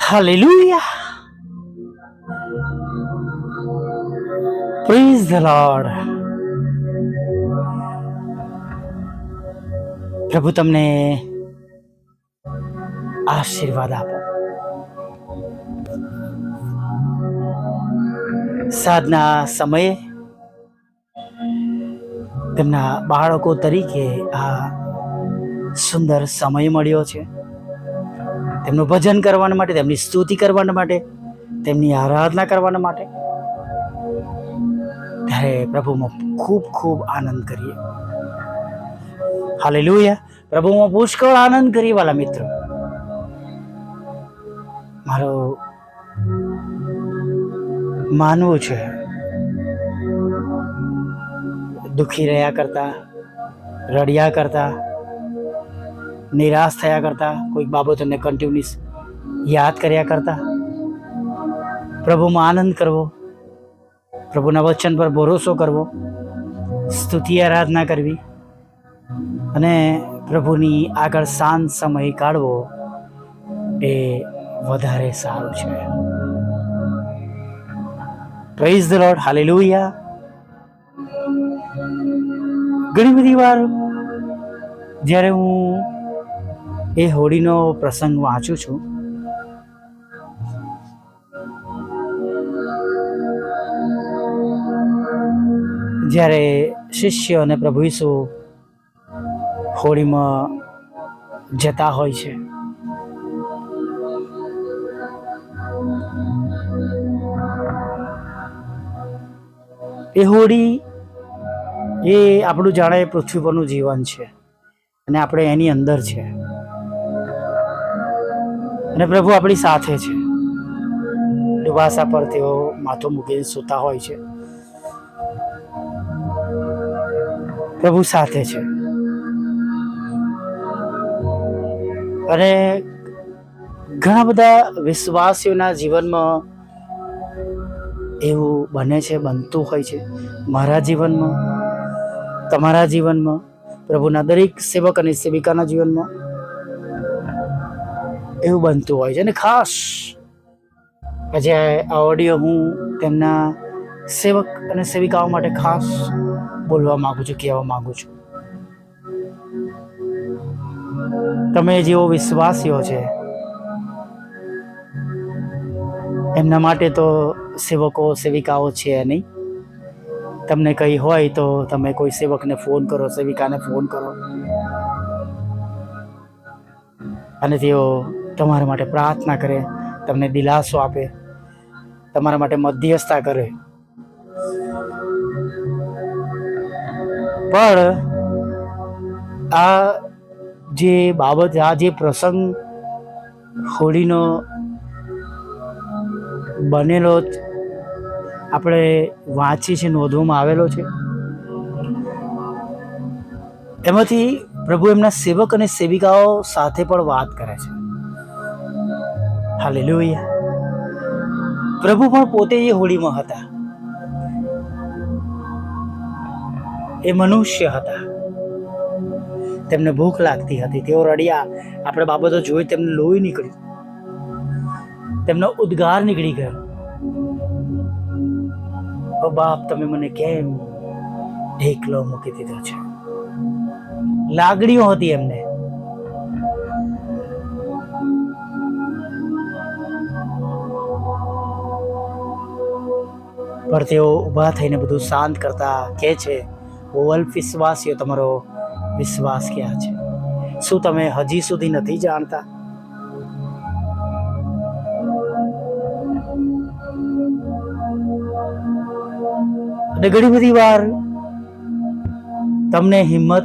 Hallelujah. Praise the Lord. પ્રભુ, તમને આશીર્વાદ આપો સાધના સમયે તેમના બાળકો તરીકે આ સુંદર સમય મળ્યો છે તેમનું ભજન કરવાના માટે, તેમની સ્તુતિ કરવાના માટે, તેમની આરાધના કરવાના માટે. ત્યારે પ્રભુમાં ખૂબ ખૂબ આનંદ કરીએ. હાલે લોહિયા પ્રભુમાં પુષ્કળ આનંદ કરીએ વાલા મિત્રો. મારો માનવું છે, દુખી રહ્યા કરતા, રડ્યા કરતા નિરાશ થયા કરતા, કોઈક બાબતોને કન્ટિન્યુઅસ યાદ કર્યા કરતા. પ્રભુમાં આનંદ કરવો, પ્રભુના વચન પર ભરોસો કરવો, સ્તુતિ, આરાધના કરવી અને પ્રભુની આગળ શાંત સમય કાઢવો એ વધારે સારું છે. પ્રેઝ ધ લોર્ડ હાલેલુયા ઘણી બધી વાર જ્યારે હું એ હોળીનો પ્રસંગ વાંચું છું. જ્યારે શિષ્ય અને પ્રભુ ઈસુ હોળીમાં જતા હોય છે. એ હોળી એ આપણું જાણે પૃથ્વી પરનું જીવન છે અને આપણે એની અંદર છે. અને પ્રભુ આપણી સાથે છે. ડુબાસા પર તેઓ માથું મૂકીને સૂતા હોય છે. પ્રભુ સાથે છે. અને ઘણા બધા વિશ્વાસીઓના જીવનમાં એવું બને છે, બનતું હોય છે. મારા જીવનમાં, તમારા જીવનમાં, પ્રભુના દરેક સેવક અને સેવિકાના જીવનમાં એવું બનતું હોય છે. અને ખાસ આજે આ ઓડિયો હું તેમના સેવક અને સેવિકાઓ માટે ખાસ બોલવા માગું છું, કહેવા માગું છું. તમે જેવો વિશ્વાસીઓ છે, એમના માટે તો સેવકો, સેવિકાઓ છે નહીં. તમને કંઈ હોય તો તમે કોઈ સેવકને ફોન કરો, સેવિકાને ફોન કરો. અને તેઓ તમારા માટે પ્રાર્થના કરે, તમને દિલાસો આપે, તમારા માટે મધ્યસ્થતા કરે. પણ આ જે બાબત, આ જે પ્રસંગ હોળીનો બનેલો આપણે વાંચી છે, નોંધવામાં આવેલો છે. એમાંથી પ્રભુ એમના સેવક અને સેવિકાઓ સાથે પણ વાત કરે છે. હાલેલુયા. પ્રભુ પણ પોતે એ હોળીમાં હતા. એ મનુષ્ય હતા. તેમને ભૂખ લાગતી હતી. તેઓ રડ્યા. આપણે બાબતો જોઈ તેમને લોહી નીકળ્યું. તેમનો ઉદ્ગાર નીકળી ગયો. બાપ, તમે મને કેમ ઢેકલો મૂકી દીધો છે? લાગણીઓ હતી એમને. પણ તેઓ ઊભા થઈને બધું શાંત કરતા કહે છે ઓવલ વિશ્વાસીઓ તમારો વિશ્વાસ ક્યાં છે? શું તમે હજી સુધી નથી જાણતા? અને ઘણી બધી વાર તમને હિંમત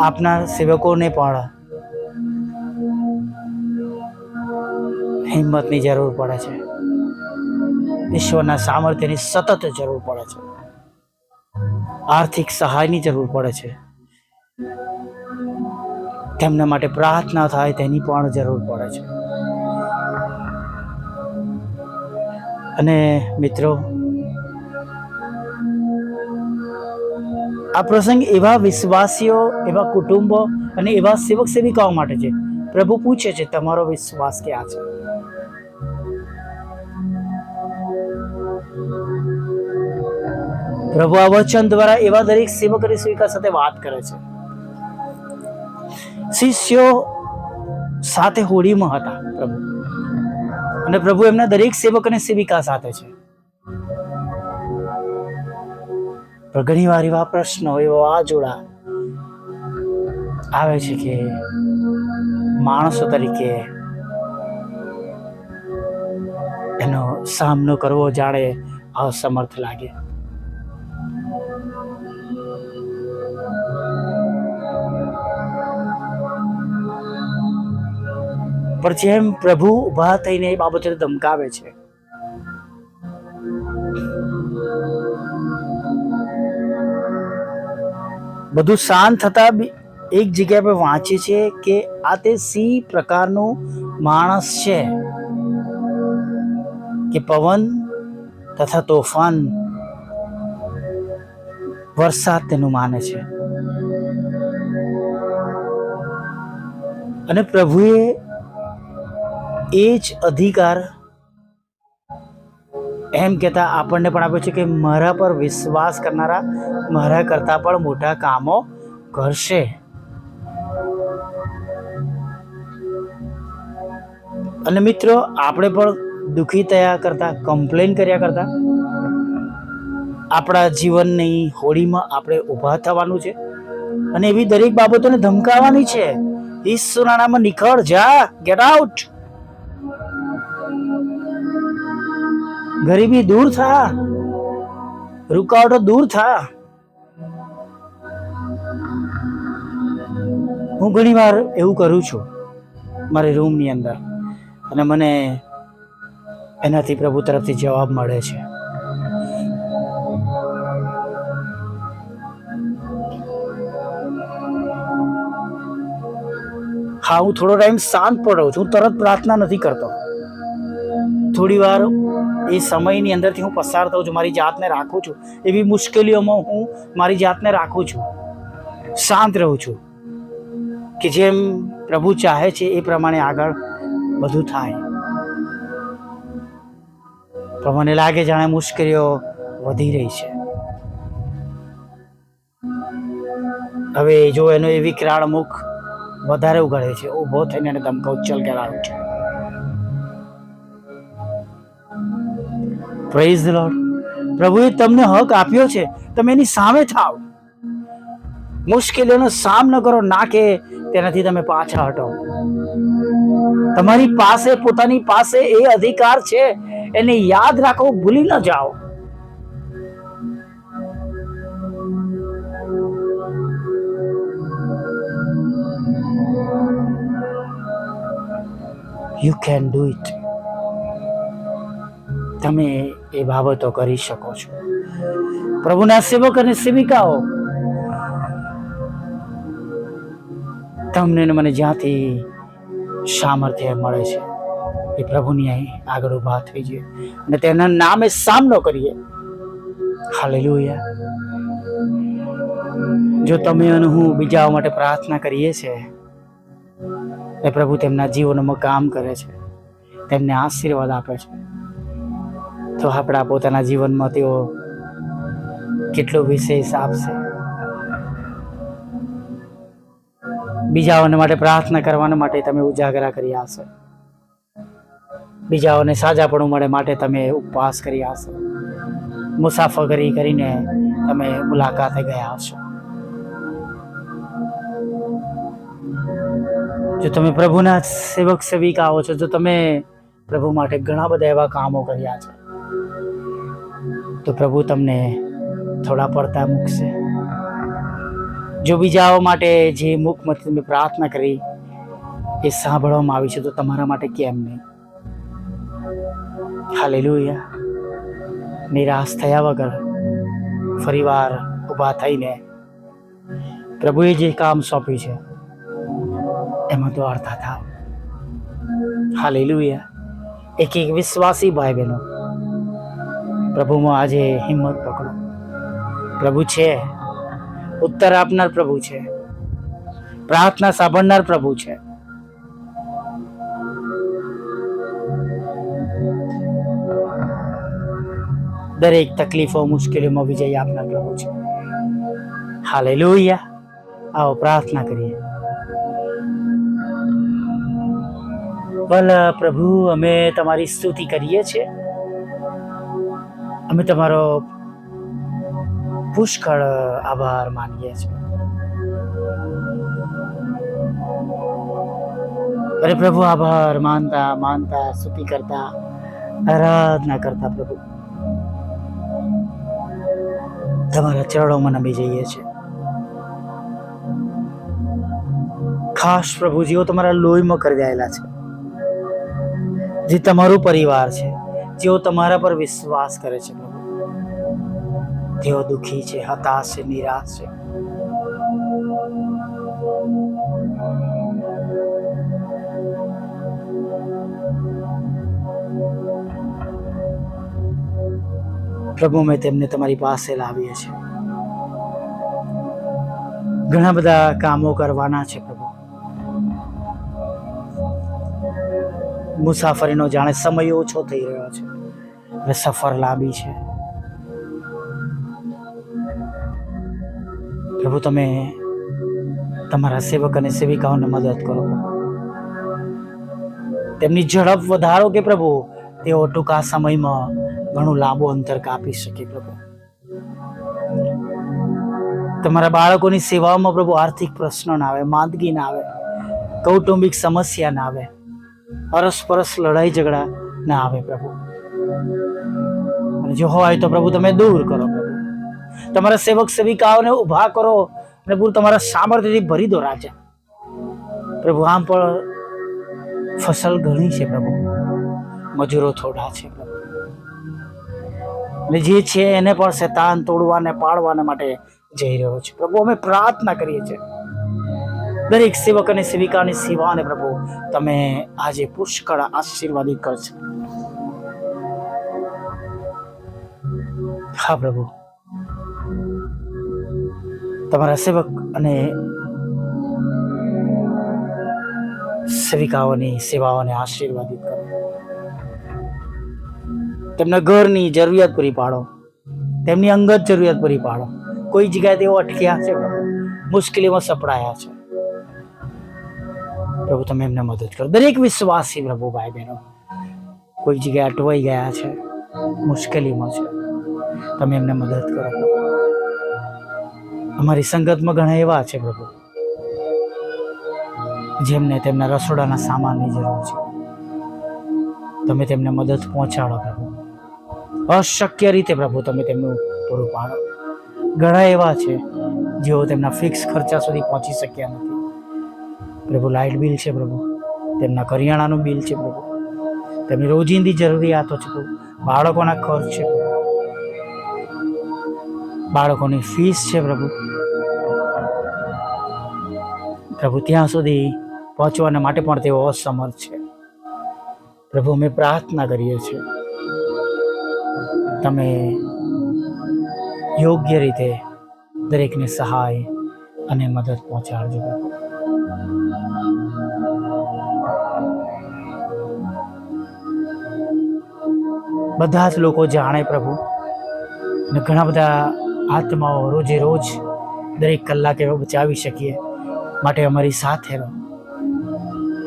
આપના સેવકોને પણ હિંમતની જરૂર પડે છે. ઈશ્વરના સામર્થ્યની સતત જરૂર પડે છે. આર્થિક સહાયની જરૂર પડે છે. તેમના માટે પ્રાર્થના થાય તેની પણ જરૂર પડે છે. અને મિત્રો, આ પ્રસંગ એવા વિશ્વાસીઓ, એવા કુટુંબો અને એવા સેવક સેવિકાઓ માટે છે. પ્રભુ પૂછે છે, તમારો વિશ્વાસ ક્યાં છે? પ્રભુ આ વચન દ્વારા એવા દરેક સેવક અને સેવિકા સાથે વાત કરે છે. શિષ્યો સાથે હોળીમાં હતા પ્રભુ. અને પ્રભુ એમના દરેક સેવક અને સેવિકા સાથે છે. પણ ઘણી વાર એવા પ્રશ્નો, એવા જોડા આવે છે કે માણસો તરીકે એનો સામનો કરવો જાણે અસમર્થ લાગે. પણ જેમ પ્રભુ ઊભા થઈને એ બાબતોને ધમકાવે છે. બધું શાંત થતા એક જગ્યા પર વાંચે છે કે આ તે સી પ્રકારનો માણસ છે કે પવન તથા તોફાન વરસાદ તેનું માને છે. અને પ્રભુએ એ જ અધિકાર એમ કહેતા આપણને પણ આપ્યો છે કે મારા પર વિશ્વાસ કરનારા મારા કરતાં પણ મોટા કામો કરશે. અને મિત્રો, આપણે પણ દુઃખી થયા કરતા કમ્પ્લેન કર્યા કરતા, આપણા જીવનની હોળીમાં આપણે ઊભા થવાનું છે. અને એવી દરેક બાબતોને ધમકાવવાની છે. ઈશ્વરાણામાં નિખળ જા ગેટ આઉટ ગરીબી દૂર થા. રૂકાવટો દૂર થા. હું ઘણી વાર એવું કરું છું મારી રૂમની અંદર અને મને એનાથી પ્રભુ તરફથી જવાબ મળે છે. હા, હું થોડો ટાઈમ શાંત પણ છું. હું તરત પ્રાર્થના નથી કરતો. થોડી વાર એ સમયની અંદરથી હું પસાર થઉં છું, મારી જાતને રાખું છું. એવી મુશ્કેલીઓમાં હું મારી જાતને રાખું છું. શાંત રહું છું કે જેમ પ્રભુ ચાહે છે એ પ્રમાણે આગળ બધું થાય. પણ મને લાગે જાણે મુશ્કેલીઓ વધી રહી છે. હવે જો એનો એ વિકરાળ મુખ વધારે ઉગાડે છે, ઊભો થઈને એને ધમકો ઉચ્ચલ કરાવે છે પ્રેઝ લોર્ડ પ્રભુએ તમને હક આપ્યો છે. તમે એની સામે થાવ. મુશ્કેલીઓનો સામનો કરો, ના કે તેનાથી તમે પાછા હટો. તમારી પાસે, પોતાની પાસે એ અધિકાર છે. એને યાદ રાખો, ભૂલી ન જાઓ. યુ કેન ડુ ઇટ તમે એ બાબતો કરી શકો છો. પ્રભુના સેવક અને સેવિકાઓ, તમને મને જ્યાંથી સામર્થ્ય મળે છે, એ પ્રભુની અહીં આગળ ઊભા થઈ જઈએ. અને તેના નામે સામનો કરીએ. હાલેલુયા. જો તમે અને હું બીજાઓ માટે પ્રાર્થના કરીએ છીએ એ પ્રભુ તેમના જીવનમાં કામ કરે છે, તેમને આશીર્વાદ આપે છે. તો આપણા પોતાના જીવનમાં તેઓ કેટલો વિશેષ આપશે. બીજાઓને માટે પ્રાર્થના કરવાના માટે તમે ઉજાગરા કરી હશે. બીજાઓને સાજાપણું મળે માટે તમે ઉપવાસ કરી હશો. મુસાફરી કરીને તમે મુલાકાતે ગયા હશો. જો તમે પ્રભુના સેવક સેવિકાઓ છો, જો તમે પ્રભુ માટે ઘણા બધા એવા કામો કર્યા છે તો પ્રભુ તમને થોડા પડતા મૂકશે. જો બીજાઓ માટે જે મુખમાંથી તમે પ્રાર્થના કરી, એ સાંભળવામાં આવી છે, તો તમારા માટે કેમ નહીં? હાલેલુયા. નિરાશ થયા વગર ફરીવાર ઊભા થઈને પ્રભુએ જે કામ સોંપ્યું છે, એમાં તો અર્થા થાવ. હાલેલુયા. એક એક વિશ્વાસી ભાઈ બહેનો પ્રભુમાં આજે હિંમત પકડો. પ્રભુ છે. ઉત્તર આપનાર પ્રભુ છે. પ્રાર્થના સાંભળનાર પ્રભુ છે. દરેક તકલીફો, મુશ્કેલીઓમાં વિજય આપનાર પ્રભુ છે. હાલે લોહિયા આવો પ્રાર્થના કરીએ. ભલે પ્રભુ, અમે તમારી સ્તુતિ કરીએ છીએ. અમે તમારો પુષ્કળ આભાર માનીએ છીએ. અરે પ્રભુ, આભાર. માનતા માનતા, સ્તુતિ કરતા, આરાધના કરતા પ્રભુ. તમારા ચરણોમાં નમી જઈએ છીએ. ખાસ પ્રભુ, જેઓ તમારા લોહીમાં કરી દેલા છે, જે તમારું પરિવાર છે, જેઓ તમારા પર વિશ્વાસ કરે છે તેઓ દુઃખી છે, હતાશ છે, નિરાશ છે. પ્રભુ મેં તેમને તમારી પાસે લાવીએ છીએ. ઘણા બધા કામો કરવાના છે, પ્રભુ. મુસાફરીનો જાણે સમય ઓછો થઈ રહ્યો છે, અને સફર લાંબી છે. પ્રભુ, તમે તમારા સેવક અને સેવિકાઓને મદદ કરો. તેમની ઝડપ વધારો કે પ્રભુ, તેઓ ટૂંકા સમયમાં ઘણું લાંબુ અંતર કાપી શકે પ્રભુ. તમારા બાળકોની સેવામાં પ્રભુ આર્થિક પ્રશ્નો ના આવે, માંદગી ના આવે, કૌટુંબિક સમસ્યા ના આવે, અરસપરસ લડાઈ ઝઘડા ના આવે પ્રભુ. જો હોય તો પ્રભુ તમે દૂર કરો. તમારા સેવક સેવિકાઓને ઊભા કરો અને પ્રભુ તમારા સામર્થ્યથી ભરી દો રાજા પ્રભુ, આમ પણ ફસલ ઘણી છે પ્રભુ. મજૂરો થોડા છે પ્રભુ. અને જે છે એને પણ શેતાન તોડવાને પાડવાને માટે જઈ રહ્યો છે. પ્રભુ, અમે પ્રાર્થના કરીએ છીએ. દરેક સેવક અને સેવિકાની સેવાને પ્રભુ, તમે આજે પુષ્કળ આશીર્વાદિત કરશો. હા પ્રભુ. તમારા સેવક અને સેવિકાઓની સેવાઓને આશીર્વાદિત કરો. તેમના ઘરની જરૂરિયાત પૂરી પાડો. તેમની અંગત જરૂરિયાત પૂરી પાડો. કોઈ જગ્યાએ તેઓ અટક્યા છે મુશ્કેલીમાં સપડાયા છે. પ્રભુ, તમે એમને મદદ કરો. દરેક વિશ્વાસી પ્રભુ ભાઈ બહેનો કોઈ જગ્યાએ અટવાઈ ગયા છે, મુશ્કેલીમાં છે, તમે એમને મદદ કરો. અમારી સંગતમાં ઘણા એવા છે પ્રભુ, જેમને તેમના રસોડાના સામાનની જરૂર છે. તમે તેમને મદદ પહોંચાડો પ્રભુ. અશક્ય રીતે પ્રભુ, તમે તેમનું પૂરું પાડો. ઘણા એવા છે જેઓ તેમના ફિક્સ ખર્ચા સુધી પહોંચી શક્યા નથી. પ્રભુ લાઇટ બિલ છે પ્રભુ. તેમના કરિયાણાનું બિલ છે પ્રભુ. તેમની રોજિંદી જરૂરિયાતો છે પ્રભુ. બાળકોના ખર્ચ છે બાળકોની ફીસ છે પ્રભુ. પ્રભુ, ત્યાં સુધી પહોંચવાના માટે પણ તેઓ અસમર્થ છે. પ્રભુ, અમે પ્રાર્થના કરીએ છીએ. તમે યોગ્ય રીતે દરેકને સહાય અને મદદ પહોંચાડજો બધા જ લોકો જાણે પ્રભુ અને ઘણા બધા આત્માઓ રોજે રોજ દરેક કલાકે બચાવી શકીએ માટે અમારી સાથે રહો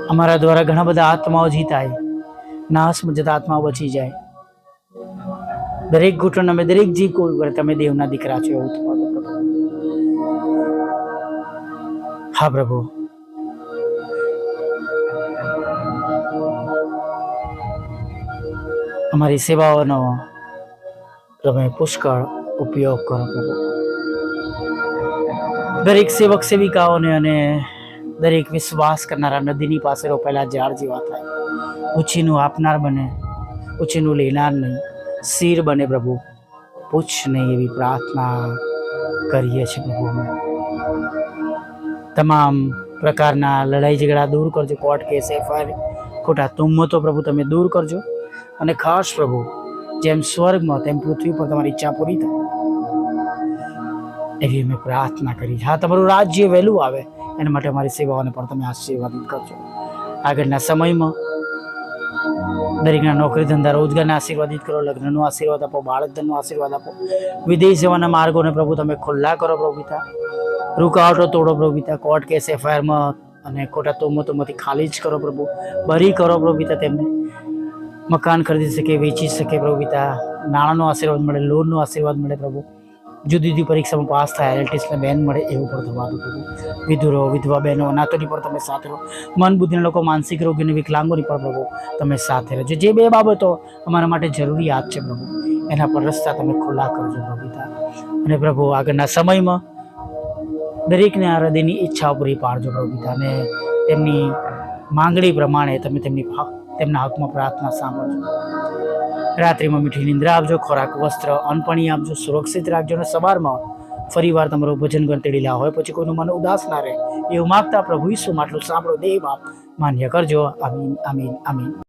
અમારા દ્વારા ઘણા બધા આત્માઓ જીતાય. નાશમાં જતા આત્માઓ બચી જાય. દરેક ઘૂંટણ અમે દરેક જીવ કોઈ તમે દેવના દીકરા છો એવું પ્રભુ હા પ્રભુ. અમારી સેવાઓનો તમે પુષ્કળ ઉપયોગ કરો. પ્રભુ દરેક સેવક સેવિકાઓને અને દરેક વિશ્વાસ કરનારા નદીની પાસે રોપેલા ઝાડ જેવા થાય. ઉછીનું આપનાર બને, ઉછીનું લેનાર નહીં. શિર બને પ્રભુ, પૂછ નહીં એવી પ્રાર્થના કરીએ છીએ પ્રભુ તમામ પ્રકારના લડાઈ ઝઘડા દૂર કરજો, કોર્ટ કેસ, એફઆઈઆર, ખોટા તુમ્મતો પ્રભુ તમે દૂર કરજો. અને ખાસ પ્રભુ, જેમ સ્વર્ગમાં, તેમ પૃથ્વી પર તમારી ઈચ્છા પૂરી થાય. એવી અમે પ્રાર્થના કરી. હા, તમારું રાજ્ય વહેલું આવે, એના માટે અમારી સેવાઓને પણ તમે આશીર્વાદિત કરજો આગળના સમયમાં દરેકના નોકરી ધંધા રોજગારને આશીર્વાદિત કરો, લગ્નનો આશીર્વાદ આપો બાળક ધનનો આશીર્વાદ આપો. વિદેશ જવાના માર્ગોને પ્રભુ તમે ખુલ્લા કરો પ્રભુ પિતા. રૂકાવટો તોડો પ્રભુ કોર્ટ કેસ એફઆઈઆરમાં અને ખોટા તોમતોમાંથી ખાલી જ કરો પ્રભુ. બરી કરો પ્રભુ તેમને. મકાન ખરીદી શકે, વેચી શકે પ્રભુ પિતા. નાણાંનો આશીર્વાદ મળે, લોનનો આશીર્વાદ મળે પ્રભુ. જુદી જુદી પરીક્ષામાં પાસ થાય એલટીસને બેન મળે એવું પણ થવા પ્રભુ વિધુરો, વિધવા બહેનો અનાથોની પણ તમે સાથે રહો. મન બુદ્ધિના લોકો, માનસિક રોગીને વિકલાંગોની પણ પ્રભુ, તમે સાથે રહેજો. જે બે બાબતો અમારા માટે જરૂરિયાત છે પ્રભુ, એના પર રસ્તા તમે ખુલ્લા કરજો પ્રભુતા અને પ્રભુ, આગળના સમયમાં દરેકને આ હૃદયની ઈચ્છા પૂરી પાડજો પ્રભુતા અને તેમની માંગણી પ્રમાણે તમે તેમની તેમના હકમાં પ્રાર્થના સાંભળજો. રાત્રિમાં મીઠી નિંદ્રા આપજો, ખોરાક, વસ્ત્ર અનપણી આપજો, સુરક્ષિત રાખજો અને સવારમાં ફરીવાર તમારું ભજન ગંતેડી લાવ હોય પછી કોઈનું મન ઉદાસ ના રહે. એવું માગતા પ્રભુ ઈસુ માટલું સાંભળો આપ માન્ય કરજો. આમીન આમીન આમીન.